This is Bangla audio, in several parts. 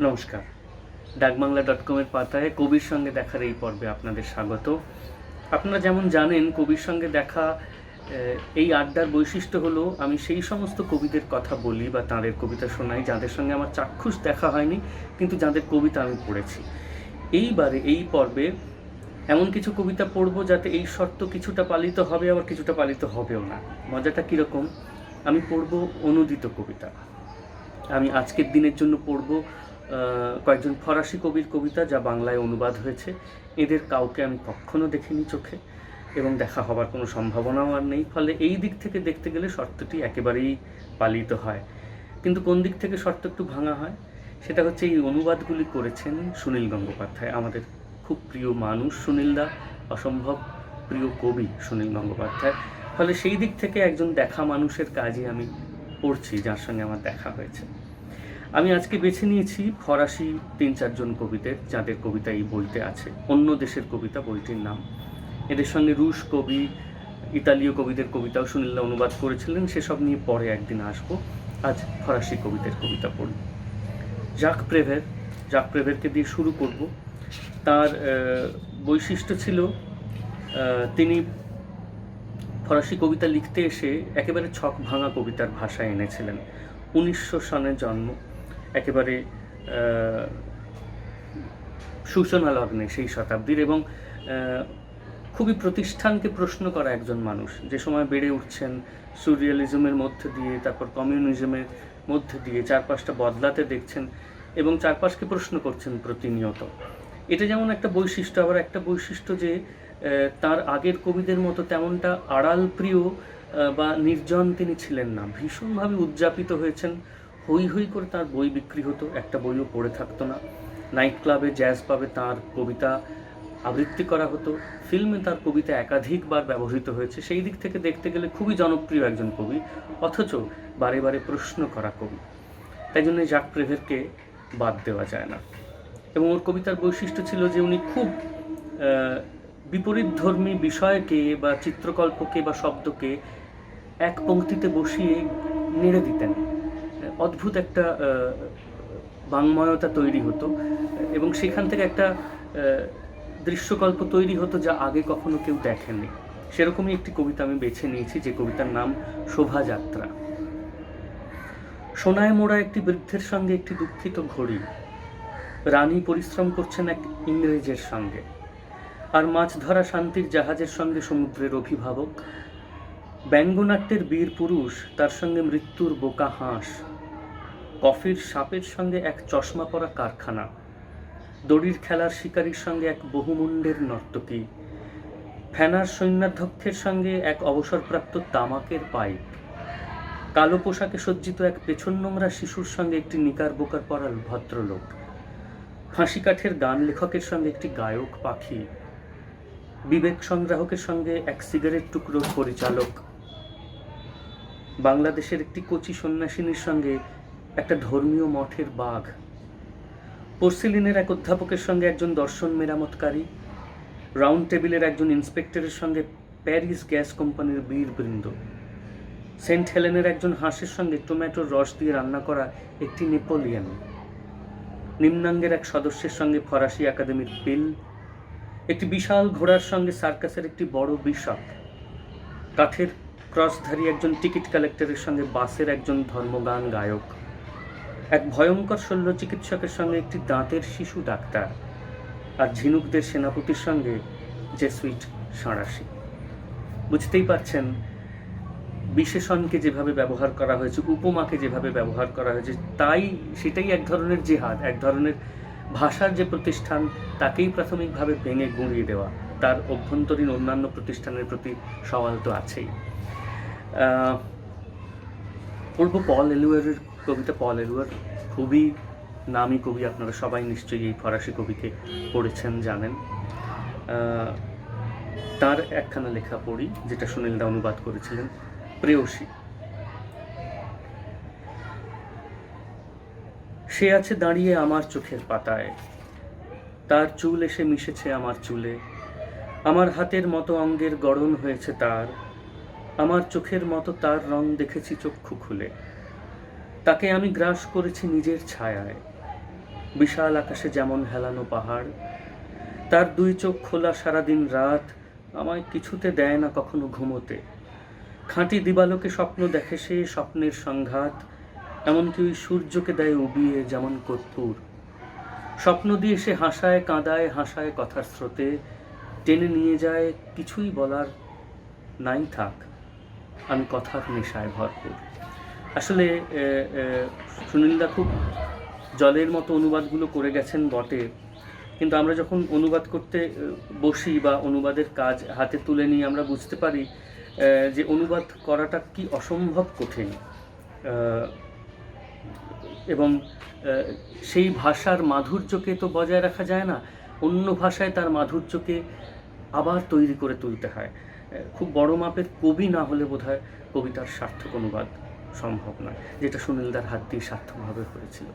নমস্কার। ডাকবাংলা ডট কমের পাতায় কবির সঙ্গে দেখার এই পর্বে আপনাদের স্বাগত। আপনারা যেমন জানেন, কবির সঙ্গে দেখা এই আড্ডার বৈশিষ্ট্য হলো, আমি সেই সমস্ত কবিদের কথা বলি বা তাঁদের কবিতা শোনাই যাদের সঙ্গে আমার চাক্ষুষ দেখা হয়নি, কিন্তু যাদের কবিতা আমি পড়েছি। এইবারে, এই পর্বে এমন কিছু কবিতা পড়ব যাতে এই শর্ত কিছুটা পালিত হবে, আবার কিছুটা পালিত হবেও না। মজাটা কীরকম? আমি পড়ব অনুদিত কবিতা। আমি আজকের দিনের জন্য পড়ব কয়েকজন ফরাসি কবির কবিতা যা বাংলায় অনুবাদ হয়েছে। এদের কাউকে আমি কখনো দেখিনি চোখে এবং দেখা হবার কোনো সম্ভাবনাও আর নেই। ফলে এই দিক থেকে দেখতে গেলে শর্তটি একেবারেই পালিত হয়। কিন্তু কোন দিক থেকে শর্ত একটু ভাঙা হয়, সেটা হচ্ছে এই অনুবাদগুলি করেছেন সুনীল গঙ্গোপাধ্যায়। আমাদের খুব প্রিয় মানুষ সুনীলদা অসম্ভব প্রিয় কবি সুনীল গঙ্গোপাধ্যায়। ফলে সেই দিক থেকে একজন দেখা মানুষের কাজই আমি পড়ছি যার সঙ্গে আমার দেখা হয়েছে। আমি আজকে বেছে নিয়েছি ফরাসি তিন চারজন কবিদের যাদের কবিতা এই বইতে আছে। অন্য দেশের কবিতা বইটির নাম। এদের সঙ্গে রুশ কবি, ইতালীয় কবিদের কবিতাও সুনীল্লা অনুবাদ করেছিলেন। সেসব নিয়ে পরে একদিন আসব। আজ ফরাসি কবিদের কবিতা পড়ি। জাক প্রেভের, জাক প্রেভেরকে দিয়ে শুরু করব। তার বৈশিষ্ট্য ছিল তিনি ফরাসি কবিতা লিখতে এসে একেবারে ছক ভাঙা কবিতার ভাষা এনেছিলেন। উনিশশো সনে জন্ম। একেবারে সূচনা লগ্নে সেই শতাব্দীর এবং খুবই প্রতিষ্ঠানকে প্রশ্ন করা একজন মানুষ। যে সময় বেড়ে উঠছেন সুরিয়ালিজমের মধ্যে দিয়ে, তারপর কমিউনিজমের মধ্যে দিয়ে চারপাশটা বদলাতে দেখছেন এবং চারপাশকে প্রশ্ন করছেন প্রতিনিয়ত। এটা যেমন একটা বৈশিষ্ট্য, আবার একটা বৈশিষ্ট্য যে তার আগের কবিদের মতো তেমনটা আড়াল প্রিয় বা নির্জন তিনি ছিলেন না। ভীষণভাবে উদযাপিত হয়েছেন হই হই করে তার বই বিক্রি হতো, একটা বইও পড়ে থাকতো না। নাইট ক্লাবে, জ্যাজ পাবে তার কবিতা আবৃত্তি করা হতো। ফিল্মে তার কবিতা একাধিকবার ব্যবহৃত হয়েছে। সেই দিক থেকে দেখতে গেলে খুবই জনপ্রিয় একজন কবি, অথচ বারে বারে প্রশ্ন করা কবি। তাই জন্য জাক প্রেভেরকে বাদ দেওয়া যায় না। এবং ওর কবিতার বৈশিষ্ট্য ছিল যে উনি খুব বিপরীতধর্মী বিষয়কে বা চিত্রকল্পকে বা শব্দকে এক পংক্তিতে বসিয়ে নেড়ে দিতেন। অদ্ভুত একটা বাংময়তা তৈরি হতো এবং সেখান থেকে একটা দৃশ্যকল্প তৈরি হতো যা আগে কখনো কেউ দেখেনি সেরকমই একটি কবিতা আমি বেছে নিয়েছি যে কবিতার নাম শোভাযাত্রা। সোনায় মোড়া একটি বৃদ্ধের সঙ্গে একটি দুঃখিত ঘড়ি। রানী পরিশ্রম করছেন এক ইংরেজের সঙ্গে। আর মাছ ধরা শান্তির জাহাজের সঙ্গে সমুদ্রের অভিভাবক। ব্যঙ্গনাট্যের বীর পুরুষ, তার সঙ্গে মৃত্যুর বোকা হাঁস। কফির সাপের সঙ্গে এক চশমা পরা কারখানা। দড়ির খেলার শিকারীর সঙ্গে এক বহুমুণ্ডের নর্তকী। ফ্যানার সৈন্যাধ্যক্ষের সঙ্গে এক অবসরপ্রাপ্ত তামাকের পাইপ। কালো পোশাকে সজ্জিত এক পেছন নোংরা শিশুর সঙ্গে একটি নিকার বোকার পরাল ভদ্রলোক। ফাঁসি কাঠের গান লেখকের সঙ্গে একটি গায়ক পাখি। বিবেক সংগ্রাহকের সঙ্গে এক সিগারেট টুকরোর পরিচালক। বাংলাদেশের একটি কচি সন্ন্যাসিনীর সঙ্গে একটা ধর্মীয় মঠের বাঘ। পোর্সিলিনের এক অধ্যাপকের সঙ্গে একজন দর্শন মেরামতকারী, রাউন্ড টেবিলের একজন ইন্সপেক্টরের সঙ্গে প্যারিস গ্যাস কোম্পানির বীরবৃন্দ। সেন্ট হেলেনের একজন হাঁসের সঙ্গে টমেটোর রস দিয়ে রান্না করা একটি নেপোলিয়ান। নিম্নাঙ্গের এক সদস্যের সঙ্গে ফরাসি একাডেমির পিল। একটি বিশাল ঘোড়ার সঙ্গে সার্কাসের একটি বড় বিশপ। কাঠের ক্রসধারী একজন টিকিট কালেক্টরের সঙ্গে বাসের একজন ধর্মগান গায়ক। এক ভয়ঙ্কর শল্য চিকিৎসকের সঙ্গে একটি দাঁতের শিশু ডাক্তার আর ঝিনুকদের সেনাপতির সঙ্গে যে সুইট সাঁড়াশি। বুঝতেই পারছেন, বিশেষণকে যেভাবে ব্যবহার করা হয়েছে, উপমাকে যেভাবে ব্যবহার করা হয়েছে, তাই সেটাই এক ধরনের জেহাদ, এক ধরনের ভাষার যে প্রতিষ্ঠান, তাকেই প্রাথমিকভাবে ভেঙে গুঁড়িয়ে দেওয়া। তার অভ্যন্তরীণ অন্যান্য প্রতিষ্ঠানের প্রতি সওয়াল তো আছেই। পড়ব পল এলুয়ারের, কবিতা পল এলুয়ার। খুবই নামী কবি আপনারা সবাই নিশ্চয়ই এই ফরাসি কবিকে পড়েছেন, জানেন। তার একখানা লেখা পড়ি, যেটা সুনীলদা অনুবাদ করেছিলেন, প্রেয়সী। সে আছে দাঁড়িয়ে আমার চোখের পাতায়। তার চুল এসে মিশেছে আমার চুলে। আমার হাতের মতো অঙ্গের গড়ন হয়েছে তার। আমার চোখের মতো তার রং দেখেছি চক্ষু খুলে। তাকে আমি গ্রাস করেছি নিজের ছায়ায়। বিশাল আকাশে যেমন হেলানো পাহাড়, তার দুই চোখ খোলা সারাদিন রাত, আমায় কিছুতে দেয় না কখনো ঘুমোতে। খাঁটি দিবালোকে স্বপ্ন দেখে সে স্বপ্নের সংঘাত, এমনকি ওই সূর্যকে দেয় উবিয়ে যেমন কর্পূর। স্বপ্ন দিয়ে সে হাসায়, কাঁদায়, হাসায় কথার স্রোতে, টেনে নিয়ে যায়, কিছুই বলার নাই থাক, আমি কথার নেশায় ভরপুর। আসলে সুনীলদা খুব জলের মতো অনুবাদগুলো করে গেছেন বটে। কিন্তু আমরা যখন অনুবাদ করতে বসি বা অনুবাদের কাজ হাতে তুলে নিয়ে আমরা বুঝতে পারি যে অনুবাদ করাটা কি অসম্ভব কঠিন। এবং সেই ভাষার মাধুর্যকে তো বজায় রাখা যায় না, অন্য ভাষায় তার মাধুর্যকে আবার তৈরি করে তুলতে হয়। খুব বড় মাপের কবি না হলে বোধহয় কবিতার সার্থক অনুবাদ সম্ভব নয়, যেটা সুনীলদার হাত দিয়ে সার্থকভাবে হয়েছিল।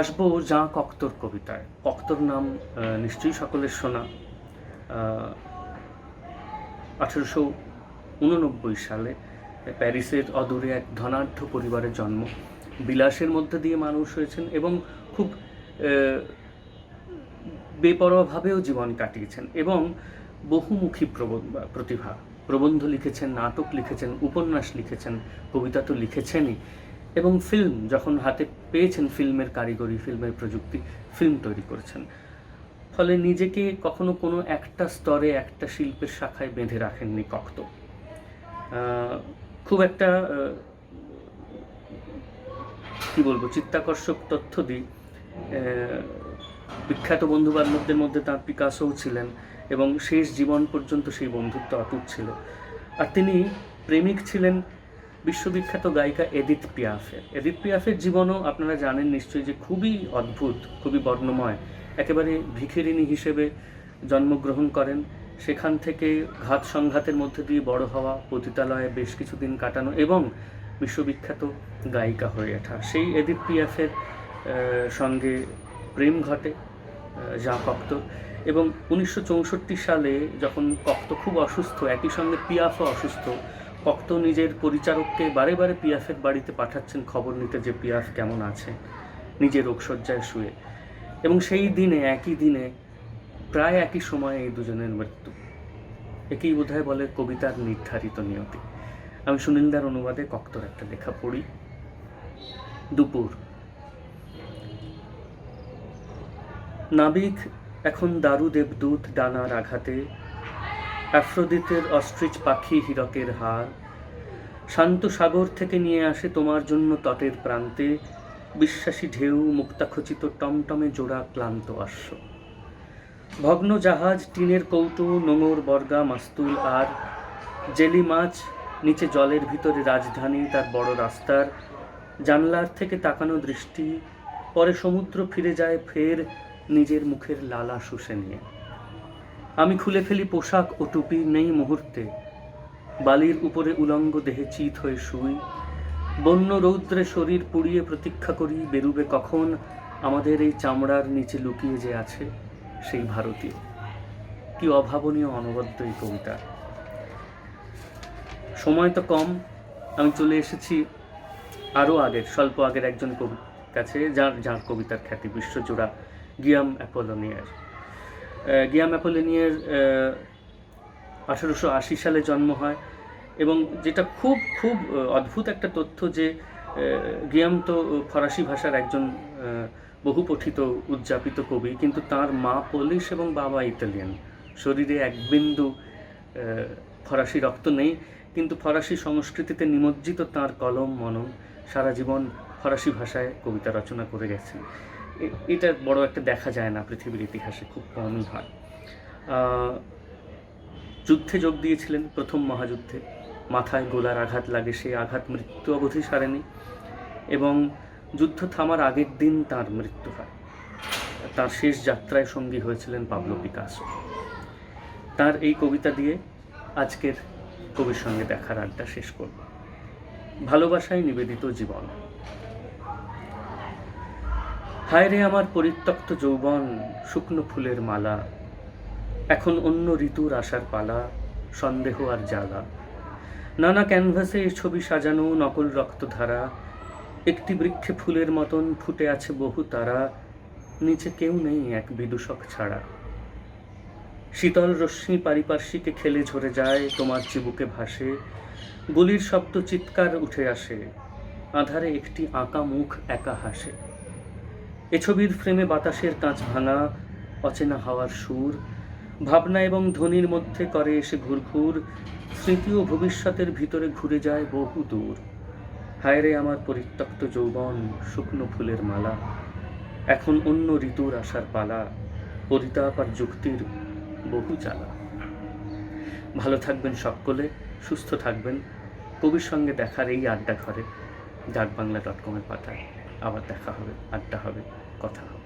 আসব যা কক্তর কবিতায়। কক্তর নাম নিশ্চয়ই সকলের শোনা। আঠেরোশো উননব্বই সালে প্যারিসের অদূরে এক ধনাঢ্য পরিবারের জন্ম। বিলাসের মধ্যে দিয়ে মানুষ হয়েছেন এবং খুব বেপরোয়াভাবেও জীবন কাটিয়েছেন এবং বহুমুখী প্রতিভা। প্রবন্ধ লিখেছেন, নাটক লিখেছেন, উপন্যাস লিখেছেন, কবিতা তো লিখেছেনই। এবং ফিল্ম যখন হাতে পেয়েছেন ফিল্মের কারিগরি ফিল্মের প্রযুক্তি ফিল্ম তৈরি করেছেন। ফলে নিজেকে কখনো কোনো একটা স্তরে, একটা শিল্পের শাখায় বেঁধে রাখেননি কক্ত। খুব একটা কি বলব, চিত্তাকর্ষক তথ্য দিই। বিখ্যাত বন্ধু বান্ধবদের মধ্যে তাঁর পিকাসোও ছিলেন। এবং শেষ জীবন পর্যন্ত সেই বন্ধুত্ব অটুট ছিল। আর তিনি প্রেমিক ছিলেন বিশ্ববিখ্যাত গায়িকা এদিত পিয়াফের। এদিত পিয়াফের জীবনও আপনারা জানেন নিশ্চয়ই যে খুবই অদ্ভুত, খুবই বর্ণময়। একেবারে ভিখিরিনী হিসেবে জন্মগ্রহণ করেন। সেখান থেকে ঘাত সংঘাতের মধ্যে দিয়ে বড় হওয়া পতিতালয়ে বেশ কিছুদিন কাটানো এবং বিশ্ববিখ্যাত গায়িকা হয়ে ওঠা। সেই এদিত পিয়াফের সঙ্গে প্রেম ঘটে যা কক্ত এবং উনিশশো চৌষট্টি সালে যখন কক্ত খুব অসুস্থ, একই সঙ্গে পিয়াফও অসুস্থ, কক্ত নিজের পরিচারককে বারে বারে পিয়াফের বাড়িতে পাঠাচ্ছেন, খবর নিতে যে পিয়াফ কেমন আছে নিজের রোগশয্যায় শুয়ে। এবং সেই দিনে, একই দিনে, প্রায় একই সময়ে এই দুজনের মৃত্যু। একেই বোধহয় বলে কবিতার নির্ধারিত নিয়তি। আমি সুনীলদার অনুবাদে কক্তর একটা লেখা পড়ি। দুপুর। নাবিক এখন দারু দেবদূত ডানার আঘাতে অ্যাফ্রোদিতের অস্ট্রিচ পাখি হীরকের হার। শান্ত সাগর থেকে নিয়ে আসে তোমার জন্য তটের প্রান্তে, বিশ্বাসী ঢেউ মুক্তাখচিত টমটমে জোড়া ক্লান্ত আশ্ব ভগ্ন জাহাজ, টিনের কৌটো নোঙর বর্গা, মাস্তুল আর, জেলি মাছ, নিচে জলের ভিতরে রাজধানী, তার বড় রাস্তার। জানলার থেকে তাকানো দৃষ্টি, পরে সমুদ্র ফিরে যায় ফের নিজের মুখের লালা শুষে নিয়ে। আমি খুলে ফেলি পোশাক ও টুপি নেই মুহূর্তে। বালির উপরে উলঙ্গ দেহে চিত হয়ে শুই। বন্য রৌদ্রে শরীর পুড়িয়ে প্রতীক্ষা করি, বেরুবে কখন আমাদের এই চামড়ার নিচে লুকিয়ে যে আছে সেই ভারতীয় কি অভাবনীয় অনবদ্য এই কবিতা। সময় তো কম, আমি চলে এসেছি আরও আগের, স্বল্প আগের একজন কবি কাছে, যার যার কবিতার খ্যাতি বিশ্বজোড়া। গিয়াম অ্যাপোলোনিয়ার। গিয়াম অ্যাপোলোনিয়ার আঠারোশো আশি সালে জন্ম হয় এবং যেটা খুব খুব অদ্ভুত একটা তথ্য যে গিয়াম তো ফরাসি ভাষার একজন আহ, বহু পঠিত উদযাপিত কবি কিন্তু তার মা পোলিশ এবং বাবা ইতালিয়ান। শরীরে এক বিন্দু ফরাসি রক্ত নেই কিন্তু ফরাসি সংস্কৃতিতে নিমজ্জিত তার কলম মনন সারা জীবন ফরাসি ভাষায় কবিতা রচনা করে গেছেন। এটা বড় একটা দেখা যায় না পৃথিবীর ইতিহাসে, খুব কমই হয়। যুদ্ধে যোগ দিয়েছিলেন প্রথম মহাযুদ্ধে। মাথায় গোলার আঘাত লাগে, সেই আঘাত মৃত্যু অবধি সারেনি। এবং যুদ্ধ থামার আগের দিন তার মৃত্যু হয়। তার শেষ যাত্রায় সঙ্গী হয়েছিলেন পাবলো পিকাসো। তার এই কবিতা দিয়ে আজকের কবির সঙ্গে দেখার আড্ডা শেষ করব। ভালোবাসায় নিবেদিত জীবন। হায় রে আমার পরিত্যক্ত যৌবন, শুকনো ফুলের মালা। এখন অন্য ঋতুর আসার পালা, সন্দেহ আর জ্বালা। নানা ক্যানভাসে এই ছবি সাজানো নকল রক্তধারা। একটি বৃক্ষে ফুলের মতন ফুটে আছে বহু তারা। নিচে কেউ নেই এক বিদূষক ছাড়া। শীতল রশ্মি পারিপার্শ্বিকে খেলে ঝরে যায়, তোমার চিবুকে ভাসে। গুলির শব্দ চিৎকার উঠে আসে। আধারে একটি আঁকা মুখ একা হাসে। এ ছবির ফ্রেমে বাতাসের কাঁচ ভাঙা, অচেনা হাওয়ার সুর, ভাবনা এবং ধ্বনির মধ্যে করে এসে ঘুরঘুর, স্মৃতি ও ভবিষ্যতের ভিতরে ঘুরে যায় বহু দূর। হায় রে আমার পরিত্যক্ত যৌবন, শুকনো ফুলের মালা, এখন অন্য ঋতুর আসার পালা, পরিতাপ আর যুক্তির বহু জ্বালা। ভালো থাকবেন সকলে, সুস্থ থাকবেন। কবির সঙ্গে দেখার এই আড্ডা ঘরে ডাক বাংলা ডট কমের পাতায় আবার দেখা হবে, আড্ডা হবে। কথা হবে